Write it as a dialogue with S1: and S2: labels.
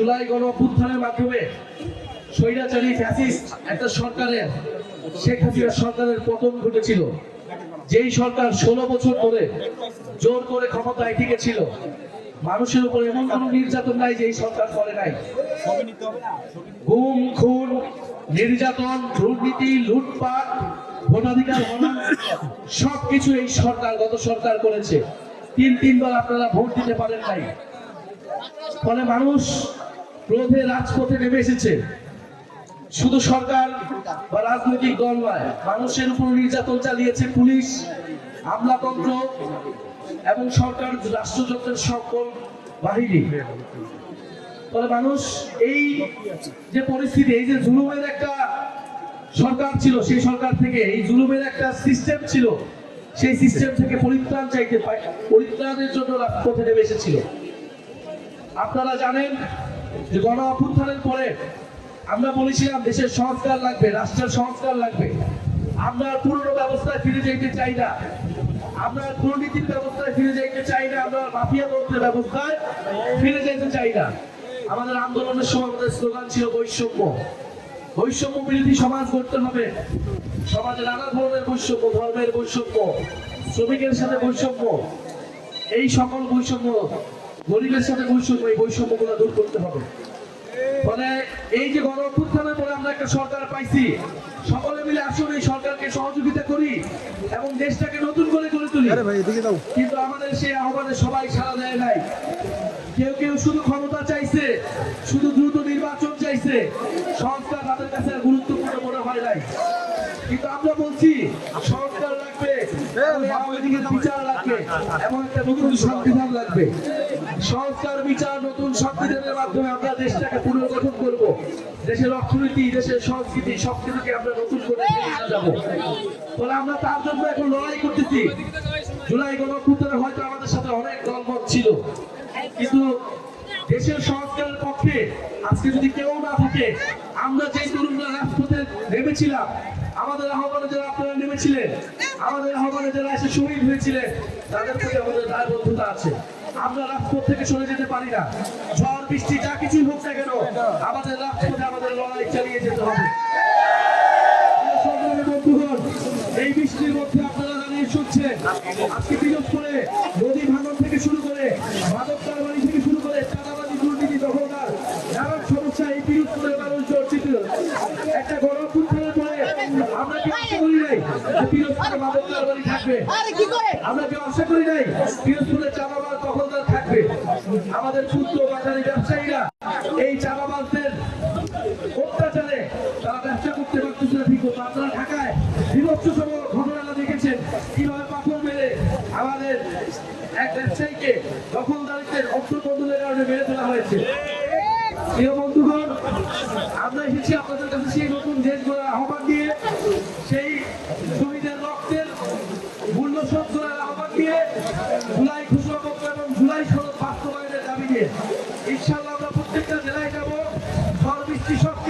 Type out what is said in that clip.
S1: জুলাই গণ অভ্যুত্থানের মাধ্যমে স্বৈরাচারী ফ্যাসিস্ট একটা সরকারের, শেখ হাসিনা সরকারের পতন ঘটেছিল। যেই সরকার ষোলো বছর ধরে জোর করে ক্ষমতায় টিকেছিল, মানুষের উপর এমন কোনো নির্যাতন নাই যে এই সরকার করে নাই। গুম, খুন, নির্যাতন, দুর্নীতি, লুটপাট, ভোটাধিকার হনন, সবকিছু এই সরকার, গত সরকার করেছে। তিন, তিনবার আপনারা ভোট দিতে পারেন নাই। ফলে মানুষ ক্রোধে রাজপথে নেমে এসেছে। শুধু সরকার বা রাজনৈতিক দল নয়, মানুষের উপর নির্যাতন চালিয়েছে পুলিশ, আমলাতন্ত্র এবং সরকার রাষ্ট্রযন্ত্রের সকল বাহিনী। ফলে মানুষ এই যে পরিস্থিতি, এই যে জুলুমের একটা সরকার ছিল, সেই সরকার থেকে, এই জুলুমের একটা সিস্টেম ছিল, সেই সিস্টেম থেকে পরিত্রাণ চাইতে পরিত্রাণের জন্য রাজপথে নেমে এসেছিল। আপনারা জানেন যে গণ অভ্যুত্থানের পরে আমরা বলেছিলাম দেশের সংস্কার লাগবে, রাষ্ট্রের সংস্কার লাগবে। আমরা পুরনো ব্যবস্থায় ফিরে যেতে চাই না। আমরা দুর্নীতির ব্যবস্থায় ফিরে যেতে চাই না। আমরা মাফিয়া তন্ত্রের ব্যবস্থায় ফিরে যেতে চাই না। আমাদের আন্দোলনের সময় আমাদের স্লোগান ছিল বৈষম্য। বৈষম্য বিরোধী সমাজ করতে হবে। সমাজে নানা ধরনের বৈষম্য, ধর্মের বৈষম্য, শ্রমিকের সাথে বৈষম্য। এই সকল বৈষম্য গরিবের সাথে বৈষম্য এই বৈষম্যগুলো দূর করতে হবে। ফলে এই যে গণ অভ্যুত্থানের পরে আমরা একটা সরকার পাইছি সকলে মিলে আসুন এই সরকারকে সহযোগিতা করি এবং দেশটাকে নতুন করে গড়ে তুলি। কিন্তু আমাদের সেই আহ্বানে সবাই সাড়া দেয় নাই। কেউ কেউ শুধু ক্ষমতা চাইছে শুধু দ্রুত নির্বাচন চাইছে। সংস্কার তাদের কাছে গুরুত্বপূর্ণ মনে হয় নাই। কিন্তু আমরা বলছি সংস্কার লাগবে বিচার লাগবে এবং একটা নতুন সংবিধান লাগবে। সংস্কার, বিচার, নতুন সংবিধানের মাধ্যমে আমরা দেশটাকে পুনর্গঠন করব। দেশের অর্থনীতি, দেশের সংস্কৃতি, সবকিছুকে আমরা নতুন করে যাব। ফলে আমরা তার জন্য এখন লড়াই করতেছি। জুলাই গণঅভ্যুত্থানে হয়তো আমাদের সাথে অনেক দলমত ছিল। কিন্তু দেশের সংস্কারের পক্ষে আজকে যদি কেউ না থাকে, আমরা যে তরুণরা রাজপথে নেমেছিলাম, আমাদের আহ্বানে যারা আপনারা নেমেছিলেন, আমাদের আহ্বানে যারা এসে শহীদ হয়েছিলেন, তাদের প্রতি আমাদের দায়বদ্ধতা আছে। আমরা রাজপথ থেকে সরে যেতে পারি না। ঝড় বৃষ্টি যা কিছুই হোক না কেন আমাদের রাজপথে আমাদের লড়াই চালিয়ে যেতে হবে। এই বৃষ্টির মধ্যে আপনারা দাঁড়িয়ে শুনছেন। আজকে বিরোধ করে নদী ভাঙন থেকে শুরু করে মাদক কারবারি থেকে শুরু করে চাঁদাবাজি দুর্নীতি দখলদার নানান সমস্যা এই বিরোধ করে মানুষ চর্চিত। একটা গণঅভ্যুত্থানের পরে আমরা কি আশা করি নাই যে পিরোজপুরে মাদক কারবারি থাকবে।
S2: করে?
S1: আমরা কি আশা করি নাই দখলদার থাকবে আমাদের ক্ষুদ্র বাজারি ব্যবসায়ীরা এই চাঁদাবাজদের অত্যাচারে তারা ব্যবসা করতে পারতেছে না ঠিক মতো। আপনারা ঢাকায় বিভৎসতম ঘটনাটা দেখেছেন। কীভাবে পাথর মেরে আমাদের এক ব্যবসায়ীকে দখলদারিত্বের অর্থবন্ধনের কারণে মেরে ফেলা হয়েছে। আমরা এসেছি আপনাদের কাছে সেই নতুন দেশ গড়ার আহ্বান দিয়ে, সেই শহীদের রক্তের মূল্য করার আহ্বান দিয়ে জুলাই ঘোষণাপত্র tutti sotto